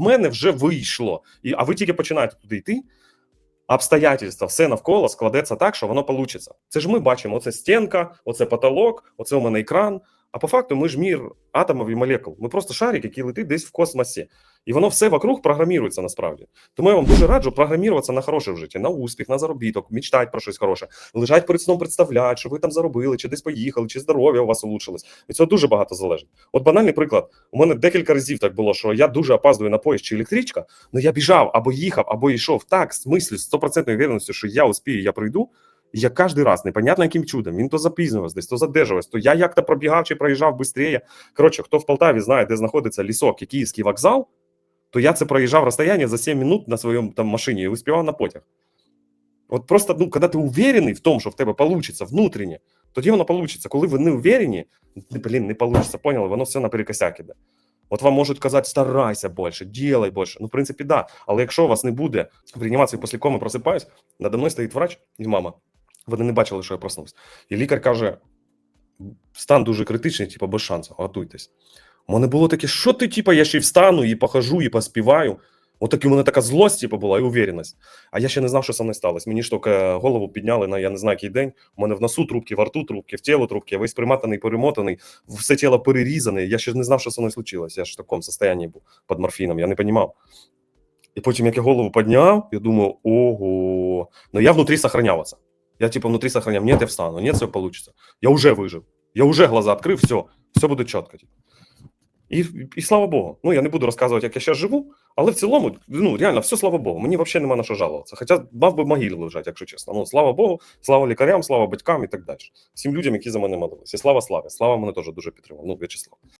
в мене вже вийшло. І, а ви тільки починаєте туди йти. Обстоятельства, все навколо складеться так, що воно вийде. Це ж ми бачимо: оце стінка, оце потолок, оце у мене екран. А по факту ми ж мір атомів і молекул. Ми просто шарик, який летить десь в космосі. І воно все вокруг програмірується насправді. Тому я вам дуже раджу програміруватися на хороше в житті, на успіх, на заробіток, мечтати про щось хороше, лежать перед сном, представляти, що ви там заробили, чи десь поїхали, чи здоров'я у вас улучшилось. Від цього дуже багато залежить. От банальний приклад: у мене декілька разів так було, що я дуже опаздую на поїзд чи електричка, але я біжав або їхав, або йшов так, з мислю, з стопроцентною впевненістю, що я успію, я пройду. Я кожен раз, непонятно яким чудом, він то запізнювався, десь то задержувався, то я як-то пробігав чи проїжджав швидше. Коротше, хто в Полтаві знає, де знаходиться лісок і Київський вокзал, то я це проїжджав розстояння за 7 минут на своєму там машині і успівав на потяг. От просто, ну, коли ти уверений в тому, що в тебе вийде внутрішнє, тоді воно вийде. Коли ви не уверені, блін, не вийде, поняли, воно все наперекосяк іде. От вам можуть казати, старайся більше, ділай більше. Ну, в принципі, да. Але якщо у вас не буде в реанімації після коми просипаюсь, надо мною стоїть врач і мама. Вони не бачили, що я проснувся. І лікар каже: стан дуже критичний, типу, без шансу, готуйтесь. У мене було таке, що ти, типу, я ще й встану, і похожу, і поспіваю. Отак у мене така злость, типу, була, і увереність. А я ще не знав, що со мною сталося. Мені ж тільки голову підняли на я не знаю який день. У мене в носу трубки, во рту трубки, в тіло трубки, я весь приматаний, перемотаний, все тіло перерізане. Я ще не знав, що со мною случилось. Я ж в такому стані був під морфіном, я не розумів. І потім, як я голову підняв, я думаю, ого. Ну я внутрі сохранявся. Я типа внутри сохранял, нет, я встану, нет, все получится. Я уже выжил. Я уже глаза открив, все, все буде чітко. І, і слава Богу. Ну, я не буду розказувати, як я зараз живу, але в цілому, ну, реально, все слава Богу. Мені взагалі нема на що жалуватися. Хоча мав би могилі лежати, якщо чесно. Ну, слава Богу, слава лікарям, слава батькам і так далі. Всім людям, які за мене молилися. І слава славі. Слава мене теж дуже підтримав. Ну, В'ячеслав.